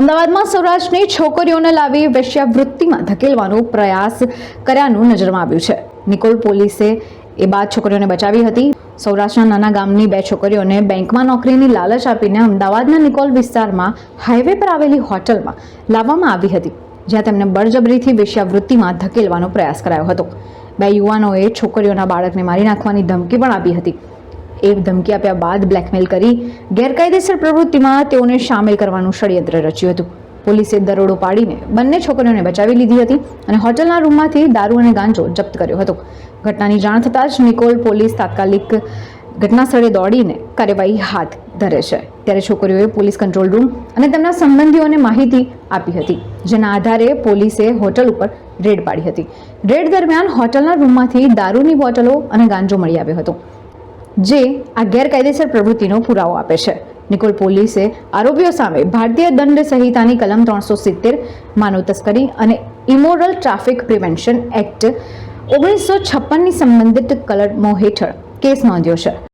અમદાવાદમાં સૌરાષ્ટ્રની છોકરીઓને લાવી વેશ્યાવૃત્તિમાં ધકેલવાનો પ્રયાસ કર્યાનું નજરમાં આવ્યું છે. નિકોલ પોલીસે એ બાદ છોકરીઓને બચાવી હતી. સૌરાષ્ટ્રના નાના ગામની બે છોકરીઓને બેંકમાં નોકરીની લાલચ આપીને અમદાવાદના નિકોલ વિસ્તારમાં હાઈવે પર આવેલી હોટલમાં લાવવામાં આવી હતી, જ્યાં તેમને બળજબરીથી વેશ્યાવૃત્તિમાં ધકેલવાનો પ્રયાસ કરાયો હતો. બે યુવાનોએ છોકરીઓના બાળકને મારી નાખવાની ધમકી પણ આપી હતી. એ ધમકી આપ્યા બાદ બ્લેકમેલ કરી ગેરકાયદેસર પ્રવૃત્તિમાં તેઓને સામેલ કરવાનું ષડયંત્ર રચ્યું હતું. પોલીસે દરોડો પાડીને બંને છોકરીઓને બચાવી લીધી હતી અને હોટલના રૂમમાંથી દારૂ અને ગાંજો જપ્ત કર્યો હતો. ઘટનાની જાણ થતાં જ નિકોલ પોલીસ તાત્કાલિક ઘટના સ્થળે દોડીને કાર્યવાહી હાથ ધરે છે. ત્યારે છોકરીઓએ પોલીસ કંટ્રોલ રૂમ અને તેમના સંબંધીઓને માહિતી આપી હતી, જેના આધારે પોલીસે હોટલ ઉપર રેડ પાડી હતી. રેડ દરમિયાન હોટલના રૂમમાંથી દારૂની બોટલો અને ગાંજો મળી આવ્યો હતો. જે આ ગેરકાયદેસર પ્રવૃત્તિનો પુરાવો આપે છે. નિકોલ પોલીસે આરોપીઓ સામે ભારતીય દંડ સંહિતાની કલમ ત્રણસો સિત્તેર, માનવ તસ્કરી અને ઇમોરલ ટ્રાફિક પ્રિવેન્શન એક્ટ ઓગણીસો છપ્પનની સંબંધિત કલમો હેઠળ કેસ નોંધ્યો છે.